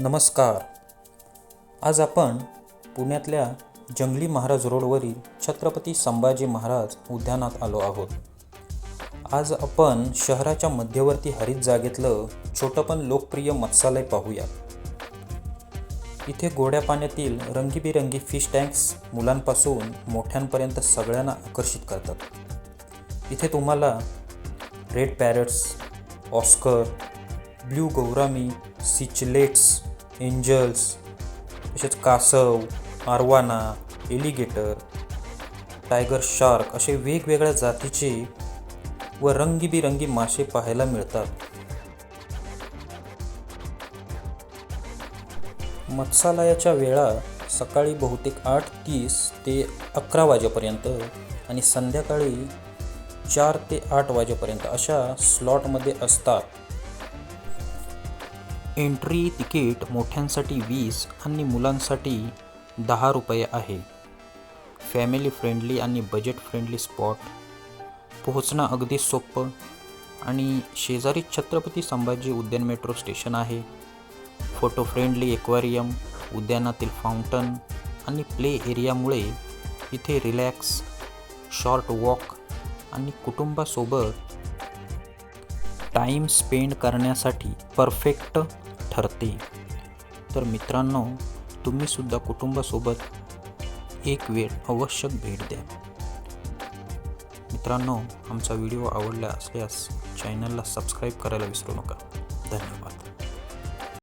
नमस्कार. आज आपण पुण्यातल्या जंगली महाराज रोडवरील छत्रपती संभाजी महाराज उद्यानात आलो आहोत. आज आपण शहराच्या मध्यवर्ती हरित जागेतलं छोटं पण लोकप्रिय मत्स्यालय पाहूया इथे गोड्या पाण्यातील रंगीबिरंगी फिश टँक्स मुलांपासून मोठ्यांपर्यंत सगळ्यांना आकर्षित करतात. इथे तुम्हाला red parrots oscar blue gourami cichlids angels तसेच कासव आरवाना एलिगेटर टायगर शार्क असे वेगवेगळ्या जातीचे व रंगीबिरंगी मासे पाहायला मिळतात. मत्स्यालयाच्या वेळा सकाळी बहुतेक आठ तीस ते अकरा वाजेपर्यंत आणि संध्याकाळी चार ते आठ वाजेपर्यंत अशा स्लॉटमध्ये असतात. एंट्री तिकीट मोठ्यांसाठी वीस आणि मुलांसाठी दहा रुपये आहे. फॅमिली फ्रेंडली आणि बजेट फ्रेंडली स्पॉट. पोहोचणं अगदी सोपं आणि शेजारी छत्रपती संभाजी उद्यान मेट्रो स्टेशन आहे. फोटो फ्रेंडली एक्वेरियम उद्यानातील फाउंटन आणि प्ले एरियामुळे इथे रिलॅक्स शॉर्ट वॉक आणि कुटुंबासोबत टाईम स्पेंड करण्यासाठी परफेक्ट ठरते. तर मित्रांनो तुम्हीसुद्धा कुटुंबासोबत एक वेळ आवश्यक भेट द्या. मित्रांनो आमचा व्हिडिओ आवडला असल्यास चॅनलला सबस्क्राईब करायला विसरू नका. धन्यवाद.